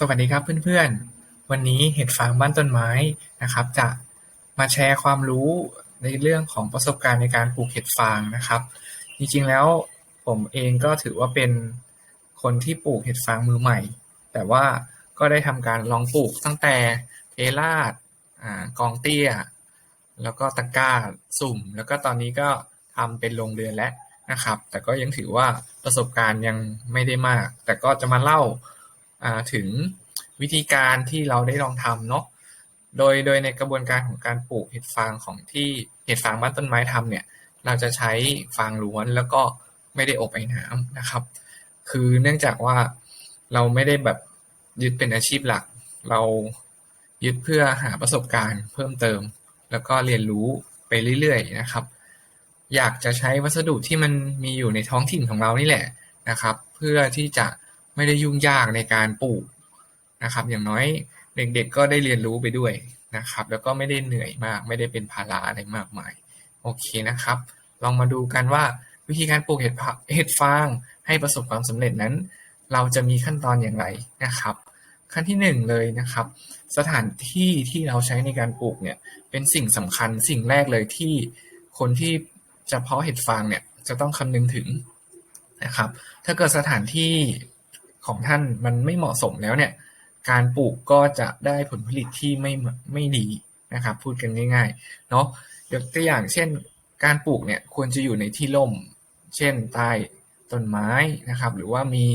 สวัสดีครับเพื่อนๆ วันนี้เห็ดฟางบ้านต้นไม้นะครับ จะมาแชร์ความรู้ในเรื่องของประสบการณ์ในการปลูกเห็ดฟางนะครับ จริงๆแล้วผมเองก็ถือว่าเป็นคนที่ปลูกเห็ดฟางมือใหม่ แต่ว่าก็ได้ทำการลองปลูกตั้งแต่เทราดกองเตี้ย แล้วก็ตะกร้าสุ่ม แล้วก็ตอนนี้ก็ทำเป็นโรงเรือนแล้วนะครับ แต่ก็ยังถือว่าประสบการณ์ยังไม่ได้มาก แต่ก็จะมาเล่า ถึงวิธีการที่เราได้ลองทำเนาะ โดย โดยในกระบวนการของการปลูกเห็ดฟางของที่เห็ดฟางบ้านต้นไม้ทำเนี่ย เราจะใช้ฟางล้วนแล้วก็ไม่ได้อบไอ้น้ำนะครับ คือเนื่องจากว่าเราไม่ได้แบบยึดเป็นอาชีพหลัก เรายึดเพื่อหาประสบการณ์เพิ่มเติม แล้วก็เรียนรู้ไปเรื่อยๆนะครับ อยากจะใช้วัสดุที่มันมีอยู่ในท้องถิ่นของเรานี่แหละนะครับ เพื่อที่จะ ไม่ได้ยุ่งยากในการปลูกนะครับ อย่างน้อยเด็กๆก็ได้เรียนรู้ไปด้วยนะครับ แล้วก็ไม่ได้เหนื่อยมาก ไม่ได้เป็นภาระอะไรมากมาย โอเคนะครับ ลองมาดูกันว่าวิธีการปลูกเห็ดเห็ดฟางให้ประสบความสำเร็จนั้น เราจะมีขั้นตอนอย่างไรนะครับ ขั้นที่หนึ่งเลยนะครับ สถานที่ที่เราใช้ในการปลูกเนี่ยเป็นสิ่งสำคัญสิ่งแรกเลยที่คนที่จะเพาะเห็ดฟางเนี่ยจะต้องคำนึงถึงนะครับ ถ้าเกิดสถานที่ ของท่านมันไม่เหมาะสมแล้วเนี่ย การปลูกก็จะได้ผลผลิตที่ไม่ไม่ดีนะครับ พูดกันง่ายๆเนาะยกตัวอย่างเช่น การปลูกเนี่ยควรจะอยู่ในที่ร่ม เช่นใต้ต้นไม้นะครับ หรือว่ามี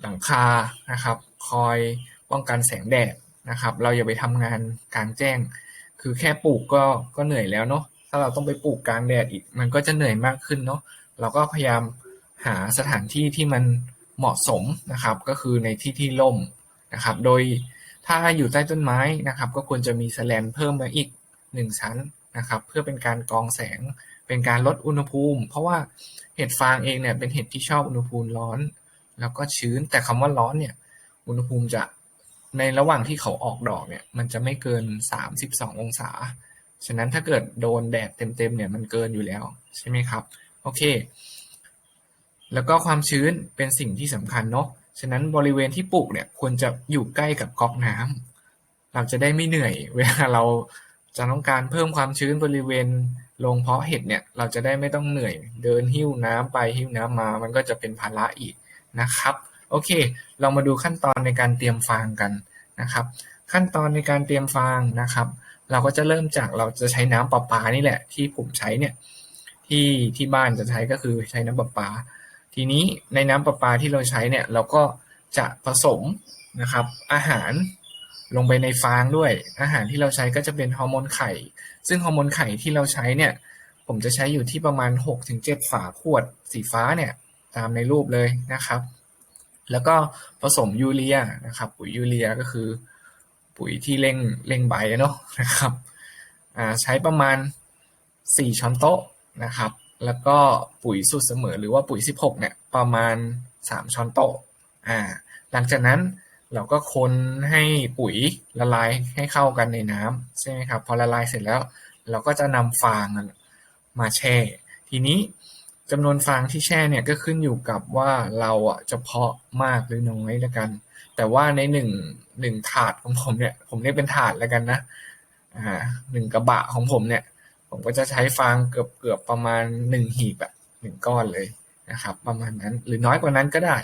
หลังคานะครับ คอยป้องกันแสงแดดนะครับ เราอย่าไปทำงานกลางแจ้ง คือแค่ปลูกก็ก็เหนื่อยแล้วเนาะถ้าเราต้องไปปลูกกลางแดดอีก มันก็จะเหนื่อยมากขึ้นเนาะเราก็พยายามหาสถานที่ที่มัน เหมาะสมนะครับ ก็คือในที่ที่ร่มนะครับ โดยถ้าอยู่ใต้ต้นไม้นะครับ ก็ควรจะมีแสแลนเพิ่มมาอีกหนึ่งชั้นนะครับ เพื่อเป็นการกรองแสง เป็นการลดอุณหภูมิ เพราะว่าเห็ดฟางเองเนี่ยเป็นเห็ดที่ชอบอุณหภูมิร้อน แล้วก็ชื้นแต่คำว่าร้อนเนี่ยอุณหภูมิจะในระหว่างที่เขาออกดอกเนี่ยมันจะไม่เกิน 32 องศา ฉะนั้นถ้าเกิดโดนแดดเต็มๆเนี่ยมันเกินอยู่แล้วใช่ไหมครับ โอเค แล้วก็ความชื้นเป็นสิ่งที่สำคัญเนาะ ฉะนั้นบริเวณที่ปลูกเนี่ยควรจะอยู่ใกล้กับก๊อกน้ำ เราจะได้ไม่เหนื่อย เวลาเราจะต้องการเพิ่มความชื้นบริเวณโรงเพาะเห็ดเนี่ย เราจะได้ไม่ต้องเหนื่อย เดินหิ้วน้ำไปหิ้วน้ำมา มันก็จะเป็นภาระอีกนะครับ โอเค เรามาดูขั้นตอนในการเตรียมฟางกันนะครับ ขั้นตอนในการเตรียมฟางนะครับ เราก็จะเริ่มจากเราจะใช้น้ำประปานี่แหละ ที่ผมใช้เนี่ย ที่ที่บ้านจะใช้ก็คือใช้น้ำประปา ทีนี้ในน้ำประปาที่เราใช้เนี่ยเราก็จะผสมนะครับอาหารลงไปในฟางด้วย อาหารที่เราใช้ก็จะเป็นฮอร์โมนไข่ ซึ่งฮอร์โมนไข่ที่เราใช้เนี่ย ผมจะใช้อยู่ที่ประมาณ 6-7 ฝาขวดสีฟ้าเนี่ยตามในรูปเลยนะครับ แล้วก็ผสมยูเรียนะครับ ปุ๋ยยูเรียก็คือ ปุ๋ยที่เร่งเร่งใบเนาะนะครับใช้ประมาณ 4 ช้อนโต๊ะนะครับ แล้วก็ปุ๋ยสูตรเสมอหรือว่าปุ๋ย 16 เนี่ย ประมาณ 3 ช้อนโต๊ะอ่า หลังจากนั้นเราก็คนให้ปุ๋ยละลายให้เข้ากันในน้ำใช่ไหมครับ พอละลายเสร็จแล้ว เราก็จะนำฟางมาแช่ ทีนี้จำนวนฟางที่แช่เนี่ยก็ขึ้นอยู่กับว่าเราอะจะเพาะมากหรือน้อยแล้วกัน แต่ว่าในหนึ่งหนึ่งถาดของผมเนี่ย ผมเรียกเป็นถาดแล้วกันนะ อ่าหนึ่งกระบะของผมเนี่ย ผมก็จะใช้ฟางเกือบเกือบประมาณหนึ่งหีบอะหนึ่งก้อนเลยนะครับ ประมาณนั้นหรือน้อยกว่านั้นก็ได้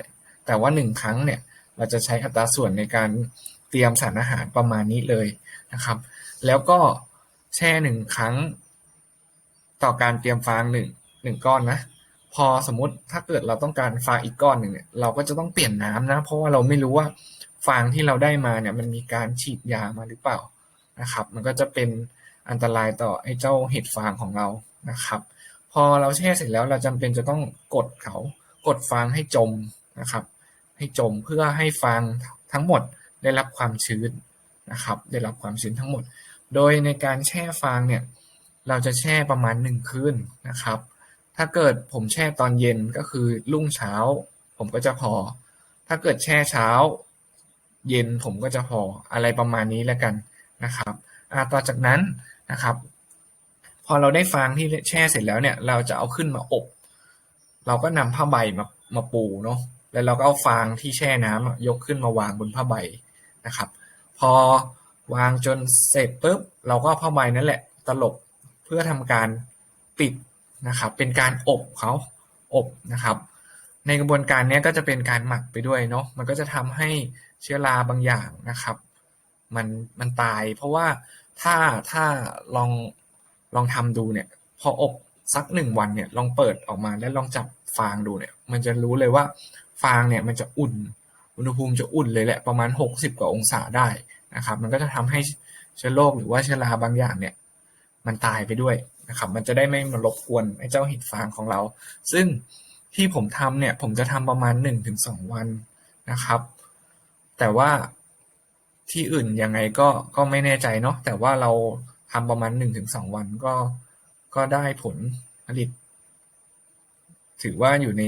แต่ว่าหนึ่งครั้งเนี่ยเราจะใช้อัตราส่วนในการเตรียมสารอาหารประมาณนี้เลยนะครับ แล้วก็แช่หนึ่งครั้ง ต่อการเตรียมฟางหนึ่งหนึ่งก้อนนะพอสมมติถ้าเกิดเราต้องการฟางอีกก้อนหนึ่งเนี่ยเราก็จะต้องเปลี่ยนน้ำนะ เพราะว่าเราไม่รู้ว่าฟางที่เราได้มาเนี่ยมันมีการฉีดยามาหรือเปล่านะครับ มันก็จะเป็น อันตรายต่อไอ้เจ้าเห็ดฟางของเรานะครับ พอเราแช่เสร็จแล้วเราจำเป็นจะต้องกดเขากดฟางให้จมนะครับ ให้จมเพื่อให้ฟางทั้งหมดได้รับความชื้นนะครับ ได้รับความชื้นทั้งหมด โดยในการแช่ฟางเนี่ยเราจะแช่ประมาณหนึ่งคืนนะครับ ถ้าเกิดผมแช่ตอนเย็นก็คือรุ่งเช้า ผมก็จะพอ ถ้าเกิดแช่เช้า เย็นผมก็จะพออะไรประมาณนี้แล้วกันนะครับต่อจากนั้น นะครับ พอเราได้ฟางที่แช่เสร็จแล้วเนี่ย เราจะเอาขึ้นมาอบ เราก็นำผ้าใบมามาปูเนาะแล้วเราก็เอาฟางที่แช่น้ำอะยกขึ้นมาวางบนผ้าใบนะครับ พอวางจนเสร็จปุ๊บเราก็าผ้าใบนั่นแหละ ตลบเพื่อทำการปิดนะครับ เป็นการอบเขาอบนะครับ ในกระบวนการนี้ก็จะเป็นการหมักไปด้วยเนาะมันก็จะทำให้เชื้อราบางอย่างนะครับ มันมันตายเพราะว่า ถ้าถ้าลองลองทำดูเนี่ย พออบสักหนึ่งวันเนี่ยลองเปิดออกมาแล้วลองจับฟางดูเนี่ย มันจะรู้เลยว่าฟางเนี่ยมันจะอุ่น อุณหภูมิจะอุ่นเลยแหละประมาณ 60 กว่าองศาได้นะครับ มันก็จะทำให้เชื้อโรคหรือว่าเชื้อราบางอย่างเนี่ย มันตายไปด้วยนะครับ มันจะได้ไม่มารบกวนไอ้เจ้าเห็ดฟางของเรา ซึ่งที่ผมทำเนี่ยผมจะทำประมาณ 1-2 วันนะครับ แต่ว่า ที่อื่นยังไงก็ ก็ไม่แน่ใจเนาะ แต่ว่าเราทำประมาณ1-2วันก็ ก็ได้ผลผลิต ถือว่าอยู่ใน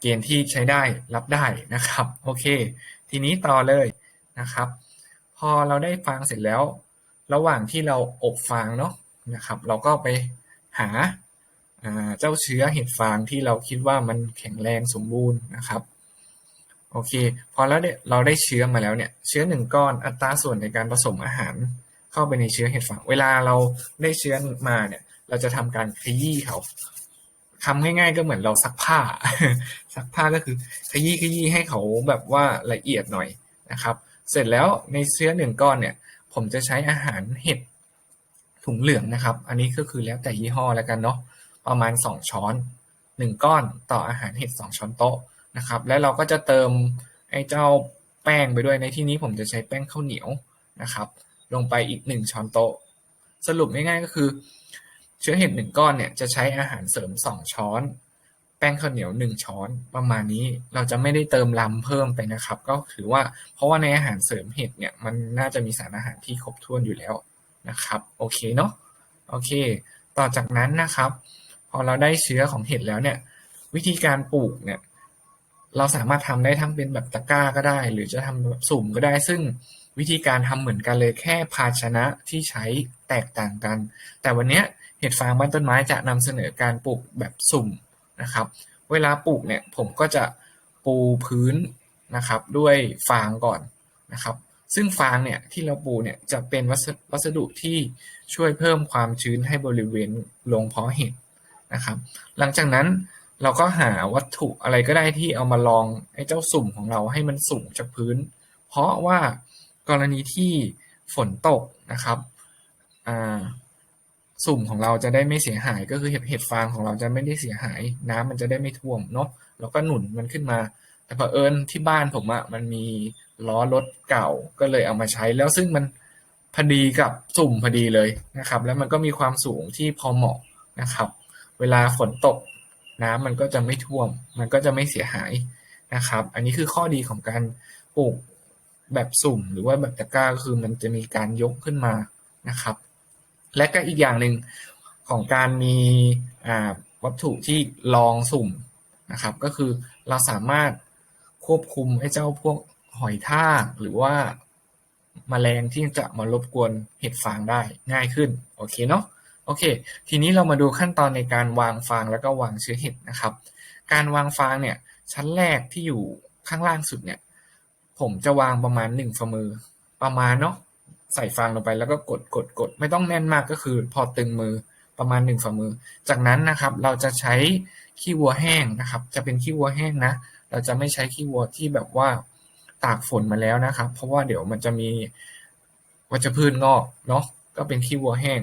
เกณฑ์ที่ใช้ได้รับได้นะครับ โอเค ทีนี้ต่อเลยนะครับ พอเราได้ฟางเสร็จแล้ว ระหว่างที่เราอบฟางเนาะนะครับ เราก็ไปหาาเจ้าเชื้อเห็ดฟางที่เราคิดว่ามันแข็งแรงสมบูรณ์นะครับ เค พอแล้วเนี่ยเราได้เชื้อมาแล้วเนี่ย เชื้อหนึ่งก้อนอัตราส่วนในการผสมอาหาร เข้าไปในเชื้อเห็ดฟางเวลาเราได้เชื้อมาเนี่ย เราจะทำการขยี้เขาทำง่ายๆก็เหมือนเราซักผ้า ซักผ้าก็คือขยี้ขยี้ให้เขาแบบว่าละเอียดหน่อยนะครับ เสร็จแล้วในเชื้อหนึ่งก้อนเนี่ย ผมจะใช้อาหารเห็ดถุงเหลืองนะครับ อันนี้ก็คือแล้วแต่ยี่ห้อแล้วกันเนาะประมาณสองช้อนหนึ่งก้อนต่ออาหารเห็ดสองช้อนโต๊ะ นะครับ แล้วเราก็จะเติมไอ้เจ้าแป้งไปด้วยในที่นี้ผมจะใช้แป้งข้าวเหนียวนะครับ ลงไปอีกหนึ่งช้อนโต๊ะ สรุปง่ายๆก็คือ เชื้อเห็ดหนึ่งก้อนเนี่ยจะใช้อาหารเสริมสองช้อน แป้งข้าวเหนียวหนึ่งช้อนประมาณนี้เราจะไม่ได้เติมลำเพิ่มไปนะครับ ก็ถือว่าเพราะว่าในอาหารเสริมเห็ดเนี่ยมันน่าจะมีสารอาหารที่ครบถ้วนอยู่แล้วนะครับโอเคเนาะโอเค ต่อจากนั้นนะครับ พอเราได้เชื้อของเห็ดแล้วเนี่ยวิธีการปลูกเนี่ย เราสามารถทำได้ทั้งเป็นแบบตะกร้าก็ได้ หรือจะทำแบบสุ่มก็ได้ ซึ่งวิธีการทำเหมือนกันเลยแค่ภาชนะที่ใช้แตกต่างกัน แต่วันนี้เห็ดฟางบ้านต้นไม้จะนำเสนอการปลูกแบบสุ่มนะครับ เวลาปลูกเนี่ยผมก็จะปูพื้นนะครับด้วยฟางก่อนนะครับ ซึ่งฟางเนี่ยที่เราปูเนี่ยจะเป็นวัสดุที่ช่วยเพิ่มความชื้นให้บริเวณโรงเพาะเห็ดนะครับ หลังจากนั้น เราก็หาวัตถุอะไรก็ได้ที่เอามาลองไอ้เจ้าสุ่มของเราให้มันสูงจากพื้น เพราะว่ากรณีที่ฝนตกนะครับสุ่มของเราจะได้ไม่เสียหายก็คือเห็ดเห็ดฟางของเราจะไม่ได้เสียหาย น้ำมันจะได้ไม่ท่วมเนาะแล้วก็หนุนมันขึ้นมา แต่เผอิญที่บ้านผมอะมันมีล้อรถเก่าก็เลยเอามาใช้แล้วซึ่งมันพอดีกับสุ่มพอดีเลยนะครับ แล้วมันก็มีความสูงที่พอเหมาะนะครับ เวลาฝนตก น้ำมันก็จะไม่ท่วม มันก็จะไม่เสียหายนะครับ อันนี้คือข้อดีของการปลูกแบบสุ่ม หรือว่าแบบตะกร้าคือมันจะมีการยกขึ้นมานะครับ และก็อีกอย่างหนึ่งของการมีวัตถุที่ลองสุ่มนะครับ ก็คือเราสามารถควบคุมไอ้เจ้าพวกหอยทากหรือว่าแมลงที่จะมารบกวนเห็ดฟางได้ง่ายขึ้น โอเคเนาะ โอเค ทีนี้เรามาดูขั้นตอนในการวางฟางแล้วก็วางเชื้อเห็ดนะครับ การวางฟางเนี่ย ชั้นแรกที่อยู่ข้างล่างสุดเนี่ย ผมจะวางประมาณหนึ่งฝ่ามือ ประมาณเนาะใส่ฟางลงไปแล้วก็กดกดกดไม่ต้องแน่นมากก็คือพอตึงมือประมาณหนึ่งฝ่ามือ จากนั้นนะครับเราจะใช้ขี้วัวแห้งนะครับ จะเป็นขี้วัวแห้งนะ เราจะไม่ใช้ขี้วัวที่แบบว่าตากฝนมาแล้วนะครับ เพราะว่าเดี๋ยวมันจะมีวัชพืชงอกเนาะก็เป็นขี้วัวแห้ง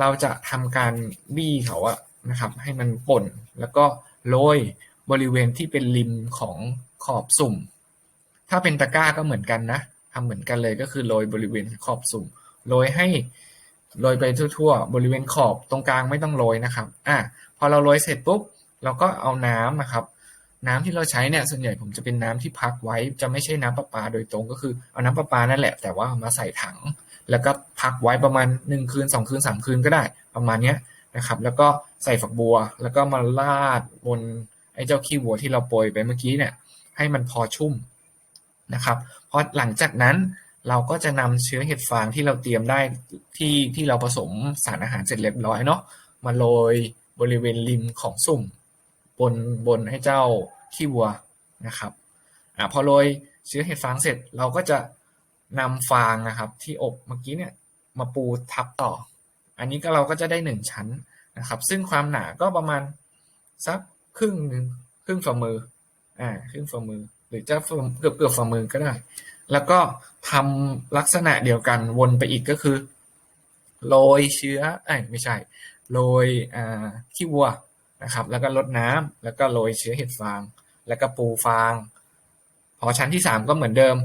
เราจะทำการบี้เขาอะนะครับ ให้มันป่น แล้วก็โรยบริเวณที่เป็นริมของขอบสุ่ม ถ้าเป็นตะกร้าก็เหมือนกันนะทำเหมือนกันเลยก็คือโรยบริเวณขอบสุ่มโรยให้โรยไปทั่วๆ บริเวณขอบตรงกลางไม่ต้องโรยนะครับ อะพอเราโรยเสร็จปุ๊บเราก็เอาน้ำนะครับ น้ำที่เราใช้เนี่ยส่วนใหญ่ผมจะเป็นน้ำที่พักไว้ จะไม่ใช่น้ำประปาโดยตรงก็คือเอาน้ำประปานั่นแหละ แต่ว่ามาใส่ถัง แล้วก็พักไว้ประมาณหนึ่งคืนสองคืนสามคืนก็ได้ประมาณเนี้ยนะครับ แล้วก็ใส่ฝักบัว แล้วก็มาลาดบนไอ้เจ้าขี้วัวที่เราโปรยไปเมื่อกี้เนี่ย ให้มันพอชุ่มนะครับพอหลังจากนั้นเราก็จะนำเชื้อเห็ดฟางที่เราเตรียมได้ที่ที่เราผสมสารอาหารเสร็จเรียบร้อยเนาะมาโรยบริเวณริมของสุ่ม บนบนให้เจ้าขี้วัวนะครับอ่าพอโรยเชื้อเห็ดฟางเสร็จเราก็จะ นำฟางนะครับที่อบเมื่อกี้เนี่ยมาปูทับต่อ อันนี้ก็เราก็จะได้หนึ่งชั้นนะครับ ซึ่งความหนาก็ประมาณสักครึ่งหนึ่งครึ่งฝ่ามืออ่าครึ่งฝ่ามือ หรือจะเกือบเกือบฝ่ามือก็ได้ แล้วก็ทำลักษณะเดียวกันวนไปอีกก็คือโรยเชื้อเอ้ไม่ใช่โรยอ่าขี้วัวนะครับ แล้วก็ลดน้ำแล้วก็โรยเชื้อเห็ดฟาง แล้วก็ปูฟาง พอชั้นที่สามก็เหมือนเดิม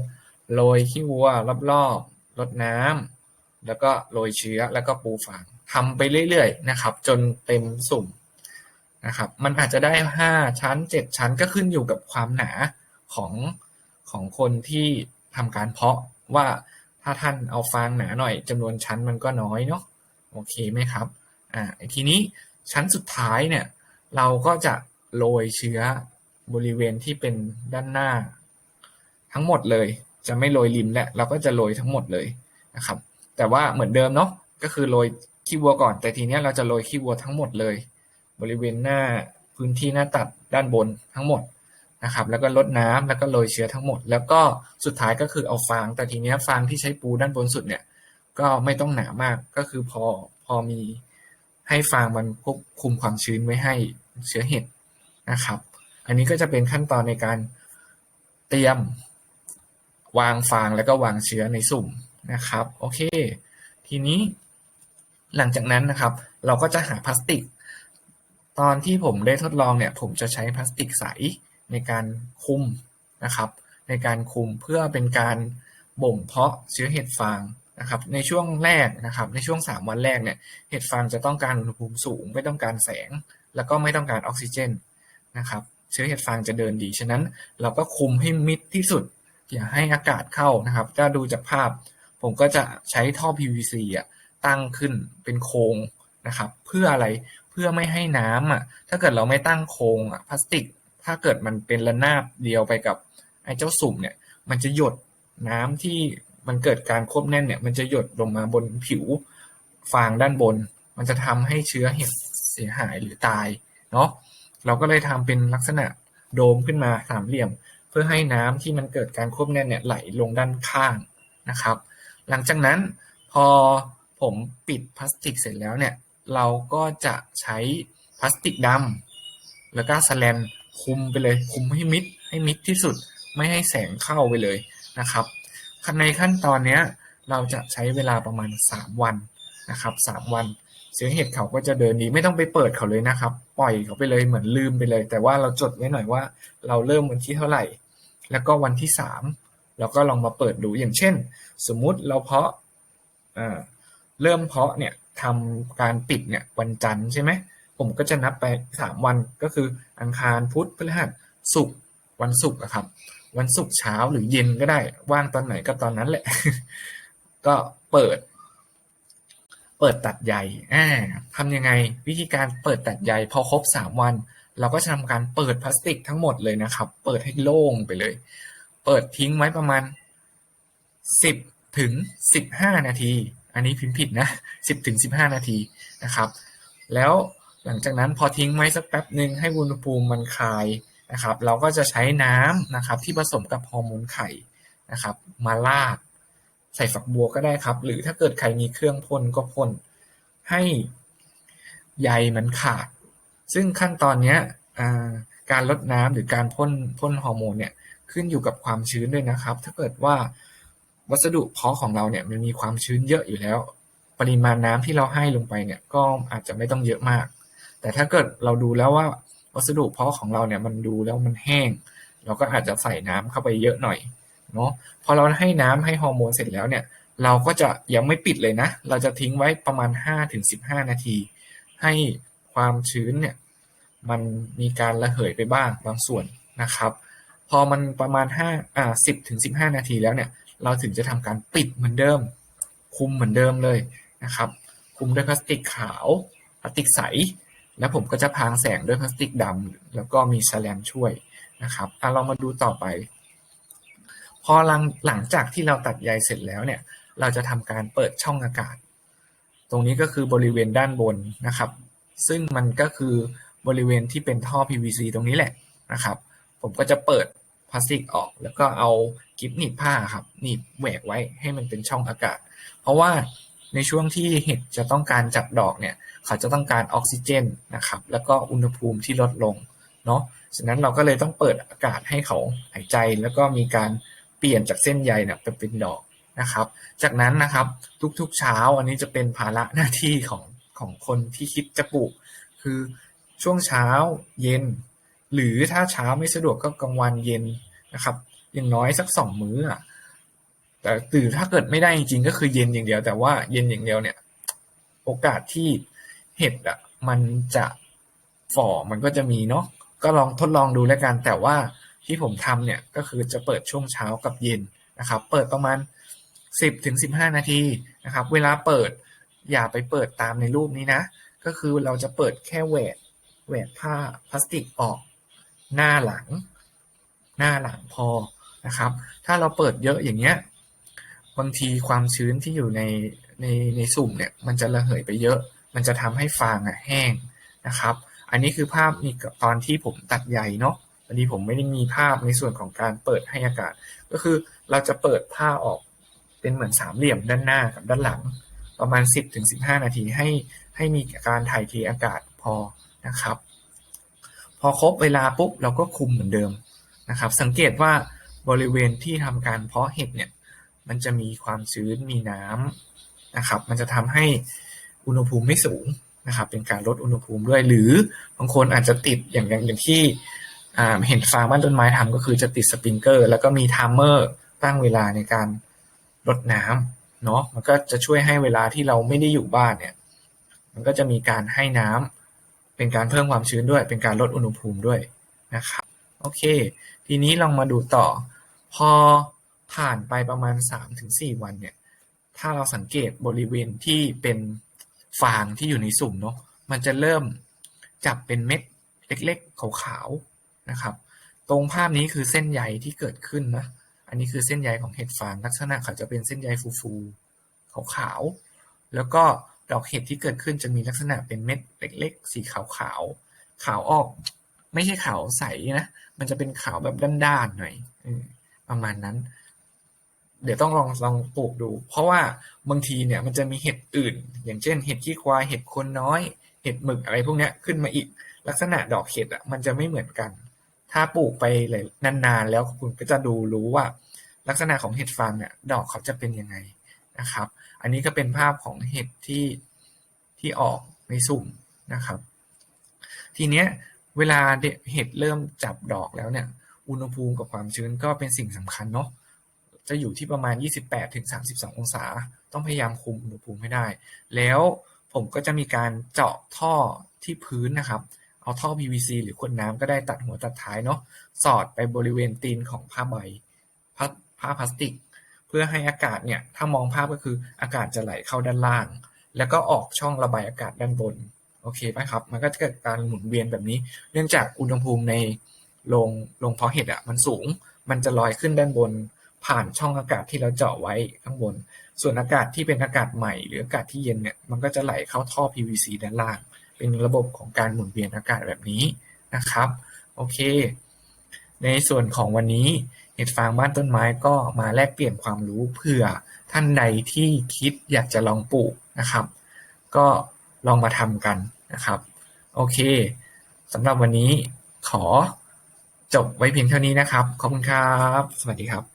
โรยขี้วัวรอบๆลดน้ำ แล้วก็โรยเชื้อ แล้วก็ปูฟาง ทำไปเรื่อย ๆ นะครับ จนเต็มสุ่มนะครับ มันอาจจะได้ห้าชั้นเจ็ดชั้นก็ขึ้นอยู่กับความหนาของของคนที่ทำการเพาะว่าถ้าท่านเอาฟางหนาหน่อยจำนวนชั้นมันก็น้อยเนาะ โอเคไหมครับ อ่า ทีนี้ชั้นสุดท้ายเนี่ย เราก็จะโรยเชื้อบริเวณที่เป็นด้านหน้า ทั้งหมดเลย จะไม่โรยริมและเราก็จะโรยทั้งหมดเลยนะครับ แต่ว่าเหมือนเดิมเนาะก็คือโรยขี้วัวก่อน แต่ทีเนี้ยเราจะโรยขี้วัวทั้งหมดเลย บริเวณหน้าพื้นที่หน้าตัดด้านบนทั้งหมดนะครับ แล้วก็ลดน้ำแล้วก็โรยเชื้อทั้งหมด แล้วก็สุดท้ายก็คือเอาฟาง แต่ทีเนี้ยฟางที่ใช้ปูด้านบนสุดเนี่ย ก็ไม่ต้องหนามากก็คือพอพอมีให้ฟางมันควบคุมความชื้นไว้ให้เชื้อเห็ดนะครับ อันนี้ก็จะเป็นขั้นตอนในการเตรียม วางฟางแล้วก็วางเชื้อในสุ่มนะครับโอเค ทีนี้หลังจากนั้นนะครับ เราก็จะหาพลาสติก ตอนที่ผมได้ทดลองเนี่ย ผมจะใช้พลาสติกใสในการคุมนะครับ ในการคุมเพื่อเป็นการบ่มเพาะเชื้อเห็ดฟางนะครับ ในช่วงแรกนะครับ ในช่วง 3 วันแรกเนี่ยเห็ดฟางจะต้องการอุณหภูมิสูง ไม่ต้องการแสง แล้วก็ไม่ต้องการออกซิเจนนะครับ เชื้อเห็ดฟางจะเดินดีฉะนั้น เราก็คุมให้มิดที่สุด อย่าให้อากาศเข้านะครับ ถ้าดูจากภาพ ผมก็จะใช้ท่อ PVC อะตั้งขึ้นเป็นโครงนะครับ เพื่ออะไรเพื่อไม่ให้น้ำอะถ้าเกิดเราไม่ตั้งโครงอะพลาสติก ถ้าเกิดมันเป็นระนาบเดียวไปกับไอ้เจ้าสุ่มเนี่ย มันจะหยดน้ำที่มันเกิดการควบแน่นเนี่ย มันจะหยดลงมาบนผิวฟางด้านบน มันจะทำให้เชื้อเห็ดเสียหายหรือตายเนาะเราก็เลยทำเป็นลักษณะโดมขึ้นมาสามเหลี่ยม เพื่อให้น้ำที่มันเกิดการควบแน่นเนี่ยไหลลงด้านข้างนะครับ หลังจากนั้นพอผมปิดพลาสติกเสร็จแล้วเนี่ยเราก็จะใช้พลาสติกดำแล้วก็สแลนคุมไปเลยคุมให้มิดให้มิดที่สุดไม่ให้แสงเข้าไปเลยนะครับในขั้นตอนเนี้ยเราจะใช้เวลาประมาณ 3 วันนะครับ3วันเสือเห็ดเขาก็จะเดินดีไม่ต้องไปเปิดเขาเลยนะครับ ปล่อยเขาไปเลยเหมือนลืมไปเลย แต่ว่าเราจดไว้หน่อยว่า เราเริ่มวันที่เท่าไหร่ แล้วก็วันที่สามเราก็ลองมาเปิดดูอย่างเช่น สมมุติเราเพาะเริ่มเพาะเนี่ยทำการปิดเนี่ยวันจันทร์ใช่ไหมผมก็จะนับไปสามวันก็คืออังคารพุธพฤหัสศุกร์วันศุกร์ครับ วันศุกร์เช้าหรือเย็นก็ได้ว่างตอนไหนก็ตอนนั้นแหละ ก็เปิด เปิดตัดใยอ่าทำยังไงวิธีการเปิดตัดใยพอครบสามวัน เราก็จะทำการเปิดพลาสติกทั้งหมดเลยนะครับ เปิดให้โล่งไปเลย เปิดทิ้งไว้ประมาณสิบถึงสิบห้านาที อันนี้พิมพ์ผิดนะสิบถึงสิบห้านาทีนะครับ แล้วหลังจากนั้นพอทิ้งไว้สักแป๊บหนึ่งให้อุณหภูมิมันคลายนะครับ เราก็จะใช้น้ำนะครับที่ผสมกับฮอร์โมนไข่นะครับ มาลาดใส่ฝักบัวก็ได้ครับ หรือถ้าเกิดใครมีเครื่องพ่นก็พ่นให้ใยมันขาด ซึ่งขั้นตอนนี้การลดน้ำหรือการพ่นพ่นฮอร์โมนเนี่ยขึ้นอยู่กับความชื้นด้วยนะครับ ถ้าเกิดว่าวัสดุเพาะของเราเนี่ยมันมีความชื้นเยอะอยู่แล้ว ปริมาณน้ำที่เราให้ลงไปเนี่ยก็อาจจะไม่ต้องเยอะมาก แต่ถ้าเกิดเราดูแล้วว่าวัสดุเพาะของเราเนี่ยมันดูแล้วมันแห้ง เราก็อาจจะใส่น้ำเข้าไปเยอะหน่อยเนาะพอเราให้น้ำให้ฮอร์โมนเสร็จแล้วเนี่ย เราก็จะยังไม่ปิดเลยนะ เราจะทิ้งไว้ประมาณ 5-15 นาที ให้ความชื้นเนี่ย มันมีการระเหยไปบ้างบางส่วนนะครับ พอมันประมาณ5อ่า10ถึง15 นาทีแล้วเนี่ย เราถึงจะทำการปิดเหมือนเดิม คุมเหมือนเดิมเลยนะครับ คุมด้วยพลาสติกขาวพลาสติกใส แล้วผมก็จะพางแสงด้วยพลาสติกดำแล้วก็มีแสลมช่วยนะครับอะเรามาดูต่อไป พอหลังหลังจากที่เราตัดใยเสร็จแล้วเนี่ย เราจะทำการเปิดช่องอากาศ ตรงนี้ก็คือบริเวณด้านบนนะครับ ซึ่งมันก็คือ บริเวณที่เป็นท่อ PVC ตรงนี้แหละนะครับ ผมก็จะเปิดพลาสติกออก แล้วก็เอากิ๊บหนีบผ้าครับหนีบแหวกไว้ให้มันเป็นช่องอากาศ เพราะว่าในช่วงที่เห็ดจะต้องการจับดอกเนี่ยเขาจะต้องการออกซิเจนนะครับ แล้วก็อุณหภูมิที่ลดลงเนาะฉะนั้นเราก็เลยต้องเปิดอากาศให้เขาหายใจ แล้วก็มีการเปลี่ยนจากเส้นใยเนี่ยไปเป็นดอกนะครับ จากนั้นนะครับทุกๆเช้าอันนี้จะเป็นภาระหน้าที่ของของคนที่คิดจะปลูก คือ ช่วงเช้า เย็น หรือถ้าเช้าไม่สะดวกก็กลางวันเย็นนะครับ อย่างน้อยสักสองมื้อแต่ตื่นถ้าเกิดไม่ได้จริงๆก็คือเย็นอย่างเดียว แต่ว่าเย็นอย่างเดียวเนี่ย โอกาสที่เห็ดอะ มันจะฝ่อมันก็จะมีเนาะก็ลองทดลองดูแล้วกัน แต่ว่าที่ผมทำเนี่ยก็คือจะเปิดช่วงเช้ากับเย็นนะครับ เปิดประมาณ 10ถึง15 นาทีนะครับ เวลาเปิดอย่าไปเปิดตามในรูปนี้นะ ก็คือเราจะเปิดแค่แหวก แหวกผ้าพลาสติกออกหน้าหลัง หน้าหลังพอนะครับ ถ้าเราเปิดเยอะอย่างเงี้ยบางทีความชื้นที่อยู่ในในในสุ่มเนี่ยมันจะระเหยไปเยอะ มันจะทำให้ฟางอะแห้งนะครับ อันนี้คือภาพมีตอนที่ผมตัดใยเนาะวันนี้ผมไม่ได้มีภาพในส่วนของการเปิดให้อากาศ ก็คือเราจะเปิดผ้าออกเป็นเหมือนสามเหลี่ยมด้านหน้ากับด้านหลัง ประมาณ 10ถึง15 นาทีให้ให้มีการถ่ายเทอากาศพอ นะครับ พอครบเวลาปุ๊บเราก็คุมเหมือนเดิมนะครับ สังเกตว่าบริเวณที่ทำการเพาะเห็ดเนี่ยมันจะมีความชื้นมีน้ำนะครับ มันจะทำให้อุณหภูมิไม่สูงนะครับ เป็นการลดอุณหภูมิด้วย หรือบางคนอาจจะติดอย่างอย่างที่เห็นฟาร์มบ้านต้นไม้ทำก็คือจะติดสปริงเกอร์ แล้วก็มีไทม์เมอร์ตั้งเวลาในการรดน้ำเนาะมันก็จะช่วยให้เวลาที่เราไม่ได้อยู่บ้านเนี่ย มันก็จะมีการให้น้ำ เป็นการเพิ่มความชื้นด้วย เป็นการลดอุณหภูมิด้วยนะครับโอเค ทีนี้ลองมาดูต่อ พอผ่านไปประมาณ 3-4 วันเนี่ย ถ้าเราสังเกตบริเวณที่เป็นฟางที่อยู่ในสุ่มเนาะมันจะเริ่มจับเป็นเม็ดเล็กๆขาวๆนะครับ ตรงภาพนี้คือเส้นใยที่เกิดขึ้นนะอันนี้คือเส้นใยของเห็ดฟางลักษณะเขาจะเป็นเส้นใยฟูๆขาวๆแล้วก็ ดอกเห็ดที่เกิดขึ้นจะมีลักษณะเป็นเม็ดเล็ก ๆ สีขาวๆขาวออก ไม่ใช่ขาวใสนะ มันจะเป็นขาวแบบด้านๆหน่อยประมาณนั้น เดี๋ยวต้องลองลองปลูกดู เพราะว่าบางทีเนี่ยมันจะมีเห็ดอื่น อย่างเช่น เห็ดขี้ควายเห็ดคนน้อย เห็ดหมึกอะไรพวกนี้ขึ้นมาอีก ลักษณะดอกเห็ดอะมันจะไม่เหมือนกัน ถ้าปลูกไปเลยนานๆ แล้วคุณก็จะดูรู้ว่า ลักษณะของเห็ดฟางเนี่ยดอกเขาจะเป็นยังไงนะครับ อันนี้ก็เป็นภาพของเห็ดที่ที่ออกในสุ่มนะครับ ทีเนี้ยเวลาเห็ดเริ่มจับดอกแล้วเนี่ย อุณหภูมิกับความชื้นก็เป็นสิ่งสำคัญเนาะ จะอยู่ที่ประมาณ 28ถึง32 องศา ต้องพยายามคุมอุณหภูมิให้ได้ แล้วผมก็จะมีการเจาะท่อที่พื้นนะครับ เอาท่อ PVC หรือขวดน้ำก็ได้ตัดหัวตัดท้ายเนาะ สอดไปบริเวณตีนของผ้าใบผ้าพลาสติก เพื่อให้อากาศเนี่ย ถ้ามองภาพก็คืออากาศจะไหลเข้าด้านล่าง แล้วก็ออกช่องระบายอากาศด้านบน โอเคไหมครับ มันก็จะเกิดการหมุนเวียนแบบนี้ เนื่องจากอุณหภูมิในโรงโรงเพาะเห็ดอะมันสูง มันจะลอยขึ้นด้านบน ผ่านช่องอากาศที่เราเจาะไว้ข้างบน ส่วนอากาศที่เป็นอากาศใหม่ หรืออากาศที่เย็นเนี่ย มันก็จะไหลเข้าท่อ PVC ด้านล่าง เป็นระบบของการหมุนเวียนอากาศแบบนี้นะครับ โอเค ในส่วนของวันนี้ ฟางบ้านต้นไม้ก็มาแลกเปลี่ยนความรู้เผื่อท่านใดที่คิดอยากจะลองปลูกนะครับ ก็ลองมาทำกันนะครับ โอเคสำหรับวันนี้ขอจบไว้เพียงเท่านี้นะครับ ขอบคุณครับ สวัสดีครับ